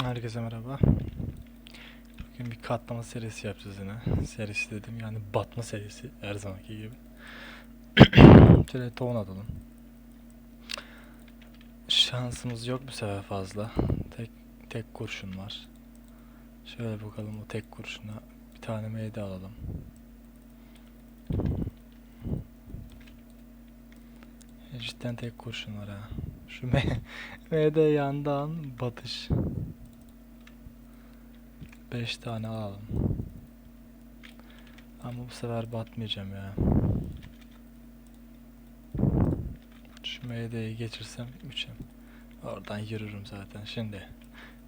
Herkese merhaba. Bugün bir katlama serisi yapacağız yine. Serisi dedim yani batma serisi her zamanki gibi. Şöyle tohum atalım. Şansımız yok bu sefer fazla. Tek tek kurşun var. Şöyle bakalım o tek kurşuna bir tane meyde alalım. Cidden tek kurşun var ha. Şu me meyde yandan batış. 5 tane alalım. Ama bu sefer batmayacağım ya. Şu MD'yi geçirsem 3'em. Oradan yürürüm zaten. Şimdi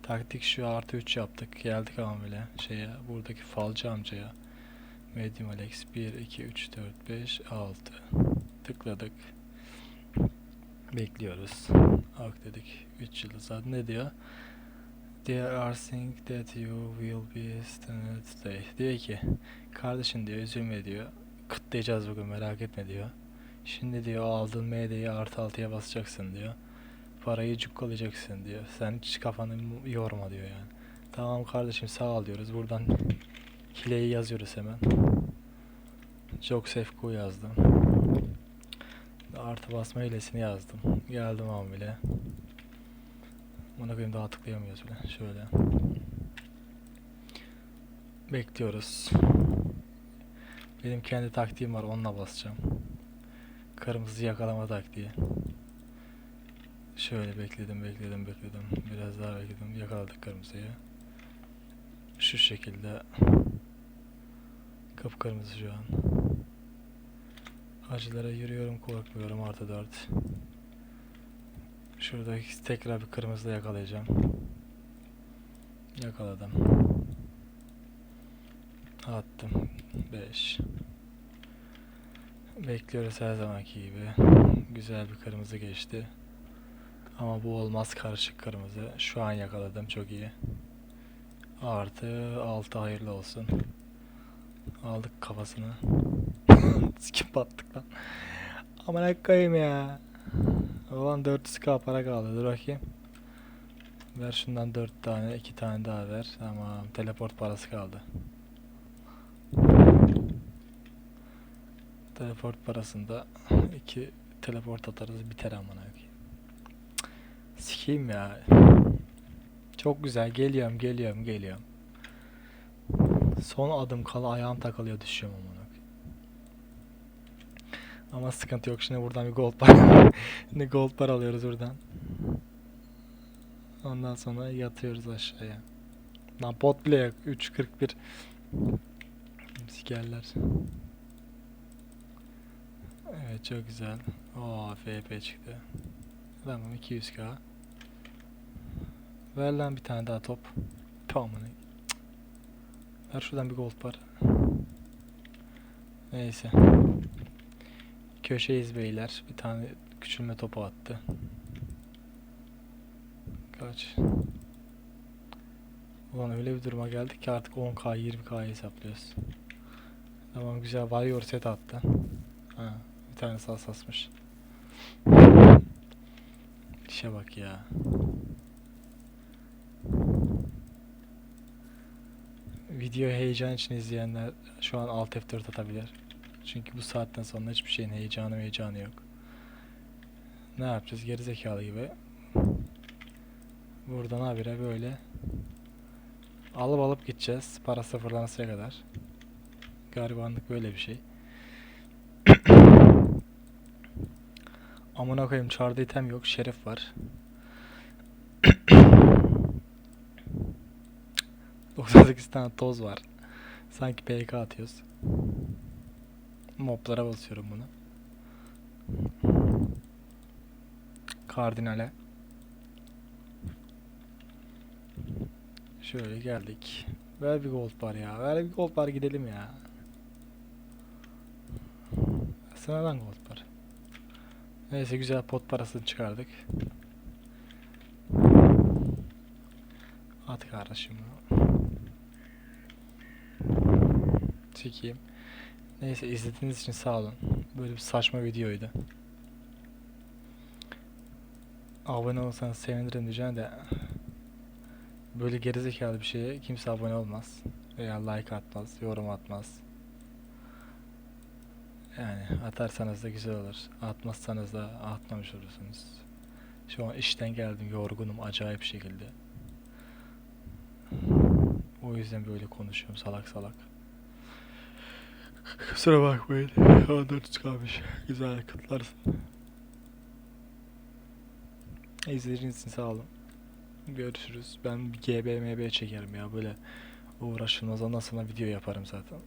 taktik şu artı 3 yaptık. Geldik ama bile şeye buradaki falcı amcaya. Medium Alex 1 2 3 4 5 6 tıkladık. Bekliyoruz. Ok dedik. 3 yıldız. Ne diyor? There are things that you will be stunned today. Diyor ki kardeşin diyor üzülme diyor. Kıtlayacağız bugün merak etme diyor. Şimdi diyor aldığın MD'yi artı altıya basacaksın diyor. Parayı cukkalayacaksın diyor. Sen hiç kafanı yorma diyor yani. Tamam kardeşim sağ ol diyoruz. Buradan hileyi yazıyoruz hemen. Çok Sefko yazdım. Artı basma hilesini yazdım. Geldim hamile. Buna koyayım daha tıklayamıyoruz bile. Şöyle. Bekliyoruz. Benim kendi taktiğim var onunla basacağım. Kırmızı yakalama taktiği. Şöyle bekledim bekledim bekledim. Biraz daha bekledim. Yakaladık kırmızıyı. Şu şekilde. Kıpkırmızı şu an. Acılara yürüyorum korkmuyorum artı 4. Şurada tekrar bir kırmızı yakalayacağım. Yakaladım. Attım. 5. Bekliyoruz her zamanki gibi. Güzel bir kırmızı geçti. Ama bu olmaz karışık kırmızı. Şu an yakaladım çok iyi. Artı 6 hayırlı olsun. Aldık kafasını. Skip attık lan. Aman koyayım ya. Ulan 400k para kaldı. Dur bakayım. Ver şundan 4 tane, 2 tane daha ver. Tamam, teleport parası kaldı. Teleport parasında 2 teleport atarız biter amına. Sikeyim ya. Çok güzel. Geliyorum, geliyorum, geliyorum. Son adım kala ayağım takılıyor düşüyorum koyayım. Ama sıkıntı yok. Şimdi buradan bir gold bar. Şimdi gold bar alıyoruz buradan. Ondan sonra yatıyoruz aşağıya. Lan bot bile yok. 3.41. Sikerler. Evet çok güzel. Oo FP çıktı. Tamam 200k. Ver lan bir tane daha top. Tamam. Ver şuradan bir gold bar. Neyse. Köşeyiz beyler. Bir tane küçülme topu attı. Kaç? Ulan öyle bir duruma geldik ki artık 10k 20k hesaplıyoruz. Tamam güzel Warrior set attı. Ha, bir tane sas asmış. İşe bak ya. Video heyecan için izleyenler şu an Alt F4 atabilir. Çünkü bu saatten sonra hiçbir şeyin heyecanı heyecanı yok. Ne yapacağız? Gerizekalı gibi. Buradan habire böyle alıp alıp gideceğiz. Para sıfırlanasıya kadar. Garibanlık böyle bir şey. Amına koyayım çarda item yok. Şerif var. 98 tane toz var. Sanki PK atıyoruz. Moblara basıyorum bunu. Kardinale. Şöyle geldik. Ver bir gold bar ya. Ver bir gold bar gidelim ya. Sana lan gold bar. Neyse güzel pot parasını çıkardık. At kardeşim. Çekeyim. Neyse izlediğiniz için sağ olun. Böyle bir saçma videoydu. Abone olsanız sevinirim diyeceğim de Böyle gerizekalı bir şeye kimse abone olmaz. Veya like atmaz, yorum atmaz. Yani atarsanız da güzel olur. Atmazsanız da atmamış olursunuz. Şu an işten geldim yorgunum acayip şekilde. O yüzden böyle konuşuyorum salak salak. Kusura bakmayın. 14 kalmış. Güzel kutlarsın. İzlediğiniz için sağ olun. Görüşürüz. Ben bir GBMB çekerim ya böyle uğraşılmaz ondan sonra video yaparım zaten.